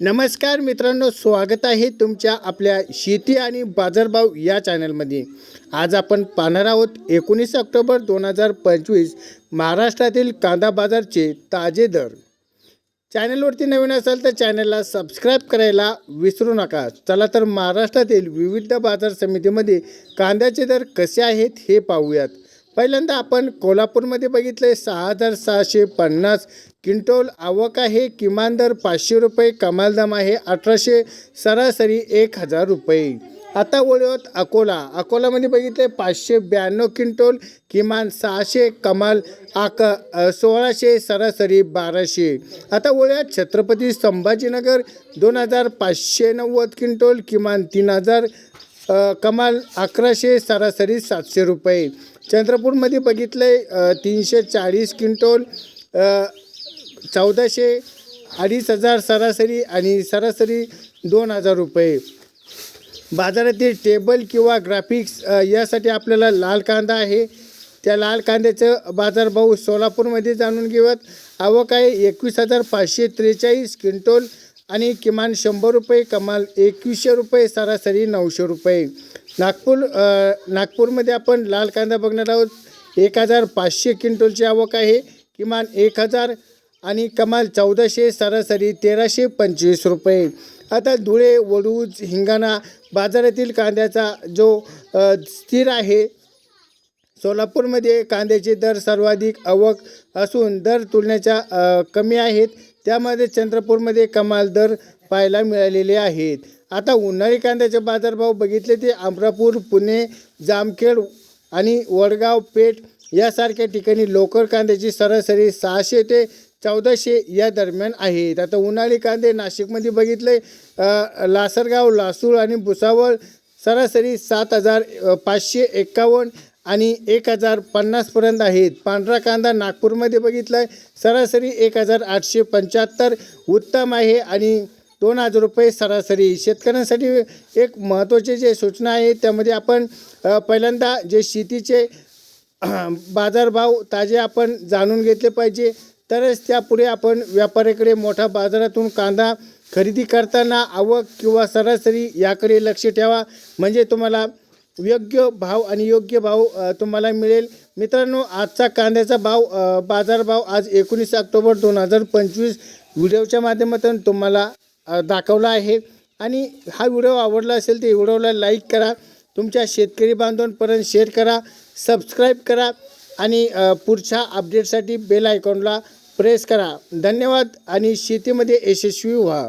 नमस्कार मित्रांनो स्वागत आहे तुमच्या आपल्या शेती आणि बाजारभाव या चॅनलमध्ये. आज आपण पाहणार आहोत एकोणीस ऑक्टोबर दोन हजार पंचवीस महाराष्ट्रातील कांदा बाजारचे ताजे दर. चॅनलवरती नवीन असाल तर चॅनलला सबस्क्राईब करायला विसरू नका. चला तर महाराष्ट्रातील विविध बाजार समितीमध्ये कांद्याचे दर कसे आहेत हे पाहूयात. पहिल्यांदा आपण कोल्हापूरमध्ये बघितले सहा हजार सहाशे पन्नास क्विंटोल आवक आहे. किमान दर पाचशे रुपये कमाल दाम आहे अठराशे सरासरी एक हजार रुपये. आता वळूयात अकोला. अकोलामध्ये बघितले पाचशे ब्याण्णव क्विंटोल किमान सहाशे कमाल आक सोळाशे सरासरी बाराशे. आता वळूयात छत्रपती संभाजीनगर दोन हजार पाचशे नव्वद क्विंटोल किमान तीन हजार कमाल अकराशे सरासरी सातशे रुपये. चंद्रपूरमध्ये बघितलं आहे तीनशे चाळीस क्विंटोल चौदाशे अडीच हजार सरासरी आणि सरासरी दोन हजार रुपये. बाजारातील टेबल किंवा ग्राफिक्स यासाठी आपल्याला लाल कांदा आहे. त्या लाल कांद्याचं बाजारभाव सोलापूरमध्ये जाणून घेऊयात. आवक आहे एकवीस हजार पाचशे त्रेचाळीस क्विंटोल आणि किमान शंभर रुपये कमाल एकवीसशे रुपये सरासरी नऊशे रुपये. नागपूर नागपूरमध्ये आपण लाल कांदा बघणार आहोत. एक हजार पाचशे क्विंटलची आवक आहे. किमान एक हजार आणि कमाल चौदाशे सरासरी तेराशे पंचवीस रुपये. आता धुळे वडूज हिंगाणा बाजारातील कांद्याचा जो स्थिर आहे सोलापूरमध्ये कांद्याचे दर सर्वाधिक आवक असून दर तुलनेच्या कमी आहेत. त्यामध्ये चंद्रपूरमध्ये कमाल दर पाहायला मिळालेले आहेत. आता उन्हाळी कांद्याचे बाजारभाव बघितले ते अमरापूर पुणे जामखेड आणि वडगाव पेठ यासारख्या ठिकाणी लोकर कांद्याची सरासरी सहाशे ते चौदाशे या दरम्यान आहेत. आता उन्हाळी कांदे नाशिकमध्ये बघितले लासरगाव लासूर आणि भुसावळ सरासरी सात हजार पाचशे एक्कावन्न आणि एक हजार पन्नासपर्यंत आहेत. पांढरा कांदा नागपूरमध्ये बघितला आहे सरासरी एक हजार आठशे पंच्याहत्तर उत्तम आहे आणि दोन हजार रुपये सरासरी. शेतकऱ्यांसाठी एक महत्त्वाचे जे सूचना आहे त्यामध्ये आपण पहिल्यांदा जे शेतीचे बाजारभाव ताजे आपण जाणून घेतले पाहिजे. तरच त्यापुढे आपण व्यापाऱ्याकडे मोठ्या बाजारातून कांदा खरेदी करताना आवक किंवा सरासरी याकडे लक्ष ठेवा. म्हणजे तुम्हाला योग्य भाव आणि योग्य भाव तुम्हाला मिळेल. मित्रांनो आजचा कांद्याचा भाव बाजारभाव आज एकोणीस ऑक्टोबर दोन हजार पंचवीस व्हिडिओच्या माध्यमातून तुम्हाला दाखवला आहे. आणि हा व्हिडिओ आवडला असेल तर व्हिडिओला लाईक करा. तुमच्या शेतकरी बांधवांपर्यंत शेअर करा. सबस्क्राईब करा. आणि पुढच्या अपडेटसाठी बेल आयकॉनला प्रेस करा. धन्यवाद आणि शेतीमध्ये यशस्वी व्हा.